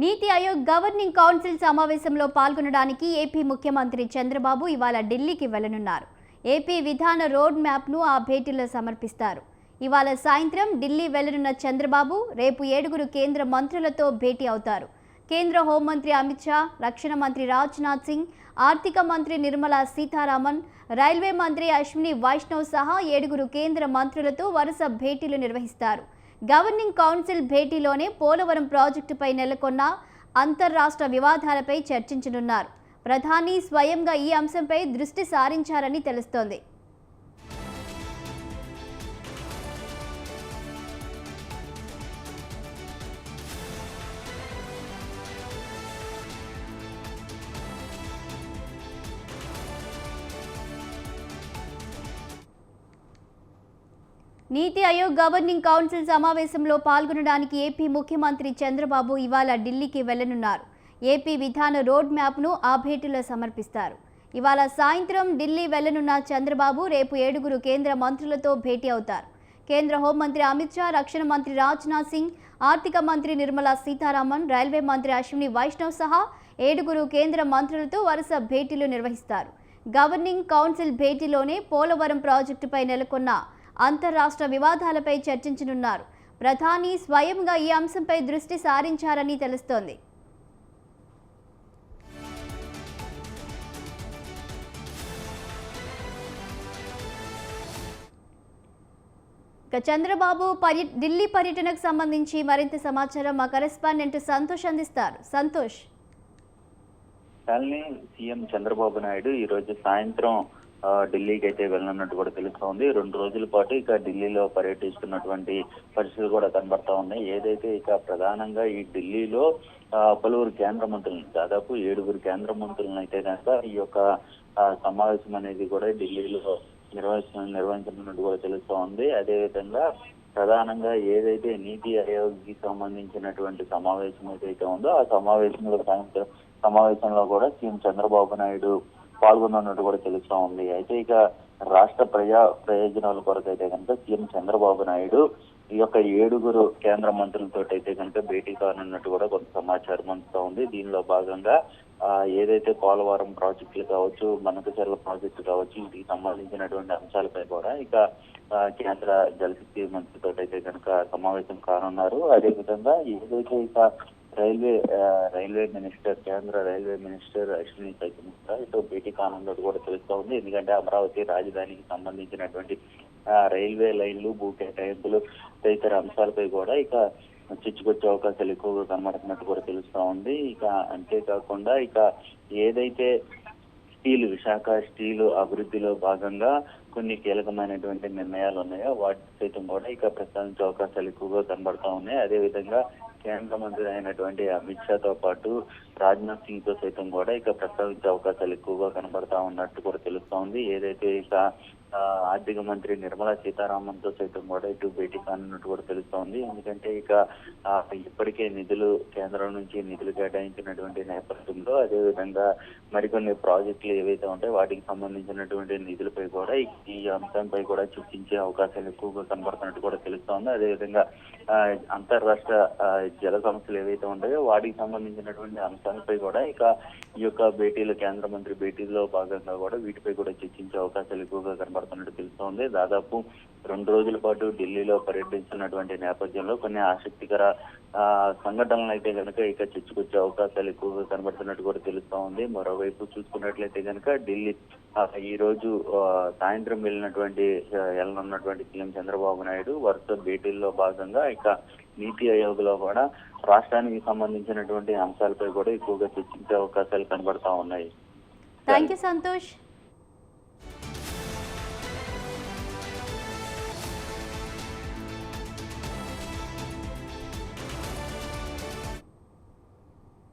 నీతి Aayog governing council సమావేశంలో పాల్గొనడానికి AP ముఖ్యమంత్రి చంద్రబాబు ఇవాళ ఢిల్లీకి వెళ్ళనున్నారు ఏపీ విధాన రోడ్ మ్యాప్ను ఆ భేటీలో సమర్పిస్తారు. ఇవాళ సాయంత్రం ఢిల్లీ వెళ్ళనున్న చంద్రబాబు రేపు ఏడుగురు కేంద్ర మంత్రులతో భేటీ అవుతారు. కేంద్ర హోంమంత్రి అమిత్ షా రక్షణ మంత్రి రాజ్నాథ్ సింగ్ ఆర్థిక మంత్రి నిర్మలా సీతారామన్ రైల్వే మంత్రి అశ్విని వైష్ణవ్ సహా ఏడుగురు కేంద్ర మంత్రులతో వరుస భేటీలు నిర్వహిస్తారు. గవర్నింగ్ కౌన్సిల్ భేటీలోనే పోలవరం ప్రాజెక్టుపై నెలకొన్న అంతర్రాష్ట్ర వివాదాలపై చర్చించనున్నారు. ప్రధాని స్వయంగా ఈ అంశంపై దృష్టి సారించారని తెలుస్తోంది. నీతి ఆయోగ్ గవర్నింగ్ కౌన్సిల్ సమావేశంలో పాల్గొనడానికి ఏపీ ముఖ్యమంత్రి చంద్రబాబు ఇవాళ ఢిల్లీకి వెళ్ళనున్నారు. ఏపీ విధాన రోడ్ మ్యాప్ను ఆ భేటీలో సమర్పిస్తారు. ఇవాళ సాయంత్రం ఢిల్లీ వెళ్ళనున్న చంద్రబాబు రేపు ఏడుగురు కేంద్ర మంత్రులతో భేటీ అవుతారు. కేంద్ర హోంమంత్రి అమిత్ షా రక్షణ మంత్రి రాజ్నాథ్ సింగ్ ఆర్థిక మంత్రి నిర్మలా సీతారామన్ రైల్వే మంత్రి అశ్విని వైష్ణవ్ సహా ఏడుగురు కేంద్ర మంత్రులతో వరుస భేటీలు నిర్వహిస్తారు. గవర్నింగ్ కౌన్సిల్ భేటీలోనే పోలవరం ప్రాజెక్టుపై నెలకొన్న అంతర్రాష్ట్ర వివాదాలపై చర్చించనున్నారు. ప్రధాని స్వయంగా ఈ అంశంపై దృష్టి సారించారని తెలుస్తోంది. ఇక చంద్రబాబు పర్య ఢిల్లీ పర్యటనకు సంబంధించి మరింత సమాచారం మా కరెస్పాండెంట్ సంతోష్ అందిస్తారు. సంతోష్. సీఎం చంద్రబాబు నాయుడు ఈ రోజు సాయంత్రం ఢిల్లీకి అయితే వెళ్ళనున్నట్టు కూడా తెలుస్తోంది. రెండు రోజుల పాటు ఇక ఢిల్లీలో పర్యటిస్తున్నటువంటి పరిస్థితులు కూడా కనబడతా ఉన్నాయి. ఏదైతే ఇక ప్రధానంగా ఈ ఢిల్లీలో పలువురు కేంద్ర మంత్రులను దాదాపు ఏడుగురు కేంద్ర మంత్రులను అయితే కనుక ఈ యొక్క సమావేశం అనేది కూడా ఢిల్లీలో నిర్వహించ నిర్వహించనున్నట్టు కూడా తెలుస్తూ ఉంది. అదేవిధంగా ప్రధానంగా ఏదైతే నీతి ఆయోగ్కి సంబంధించినటువంటి సమావేశం ఏదైతే ఉందో ఆ సమావేశంలో సాయంత్రం సమావేశంలో కూడా సీఎం చంద్రబాబు నాయుడు పాల్గొన్నట్టు కూడా తెలుస్తా ఉంది. అయితే ఇక రాష్ట్ర ప్రజా ప్రయోజనాల కొరకు అయితే కనుక సీఎం చంద్రబాబు నాయుడు ఈ యొక్క ఏడుగురు కేంద్ర మంత్రులతో అయితే కనుక భేటీ కానున్నట్టు కూడా కొంత సమాచారం అందుతా ఉంది. దీనిలో భాగంగా ఆ, ఏదైతే పోలవరం ప్రాజెక్టులు కావచ్చు మనకచర్ల ప్రాజెక్టు కావచ్చు వీటికి సంబంధించినటువంటి అంశాలపై కూడా ఇక ఆ, కేంద్ర జలశక్తి మంత్రితో అయితే కనుక సమావేశం కానున్నారు. అదేవిధంగా ఏదైతే ఇక రైల్వే రైల్వే మినిస్టర్ కేంద్ర రైల్వే మినిస్టర్ అశ్విని సైతం ఇటు భేటీ కానున్నట్టు కూడా తెలుస్తా ఉంది. ఎందుకంటే అమరావతి రాజధానికి సంబంధించినటువంటి రైల్వే లైన్లు భూ కేటాయింపులు తదితర అంశాలపై కూడా ఇక చిచ్చుకొచ్చే అవకాశాలు ఎక్కువగా కనబడుతున్నట్టు కూడా తెలుస్తా ఉంది. ఇక అంతేకాకుండా ఇక ఏదైతే స్టీల్ విశాఖ స్టీల్ అభివృద్ధిలో భాగంగా కొన్ని కీలకమైనటువంటి నిర్ణయాలు ఉన్నాయో వాటి సైతం కూడా ఇక ప్రస్తావించే అవకాశాలు ఎక్కువగా కనబడతా ఉన్నాయి. అదేవిధంగా కేంద్ర మంత్రి అయినటువంటి అమిత్ షాతో పాటు రాజ్నాథ్ సింగ్తో సైతం కూడా ఇక ప్రస్తావించే అవకాశాలు ఎక్కువగా కనబడతా ఉన్నట్టు కూడా తెలుస్తా ఉంది ఏదైతే ఇక ఆర్థిక మంత్రి నిర్మలా సీతారామన్తో సైతం కూడా ఇటు భేటీ కానున్నట్టు కూడా తెలుస్తా ఉంది ఎందుకంటే ఇక ఇప్పటికే నిధులు కేంద్రం నుంచి నిధులు కేటాయించినటువంటి నేపథ్యంలో అదేవిధంగా మరికొన్ని ప్రాజెక్టులు ఏవైతే ఉంటాయో వాటికి సంబంధించినటువంటి నిధులపై కూడా ఈ- అంశంపై కూడా చర్చించే అవకాశాలు ఎక్కువగా కనబడుతున్నట్టు కూడా తెలుస్తా ఉంది అదేవిధంగా అంతర్రాష్ట్ర జల సమస్యలు ఏవైతే ఉంటాయో వాటికి సంబంధించినటువంటి అంశాలపై కూడా ఇక ఈ యొక్క భేటీలు కేంద్ర మంత్రి భేటీలో భాగంగా కూడా వీటిపై కూడా చర్చించే అవకాశాలు ఎక్కువగా కనబడుతున్నట్టు తెలుస్తోంది. దాదాపు రెండు రోజుల పాటు ఢిల్లీలో పర్యటించినటువంటి నేపథ్యంలో కొన్ని ఆసక్తికర సంఘటనలు అయితే కనుక ఇక చర్చకొచ్చే అవకాశాలు ఎక్కువగా కనబడుతున్నట్టు కూడా తెలుస్తా ఉంది మరోవైపు చూసుకున్నట్లయితే కనుక ఢిల్లీ ఈ రోజు సాయంత్రం వెళ్ళినటువంటి వెళ్ళనున్నటువంటి సీఎం చంద్రబాబు నాయుడు వరుస భేటీల్లో భాగంగా ఇక నీతి ఆయోగ్లో కూడా రాష్ట్రానికి సంబంధించినటువంటి అంశాలపై కూడా ఎక్కువగా చర్చించే అవకాశాలు కనబడతా ఉన్నాయి. Thank you Santosh.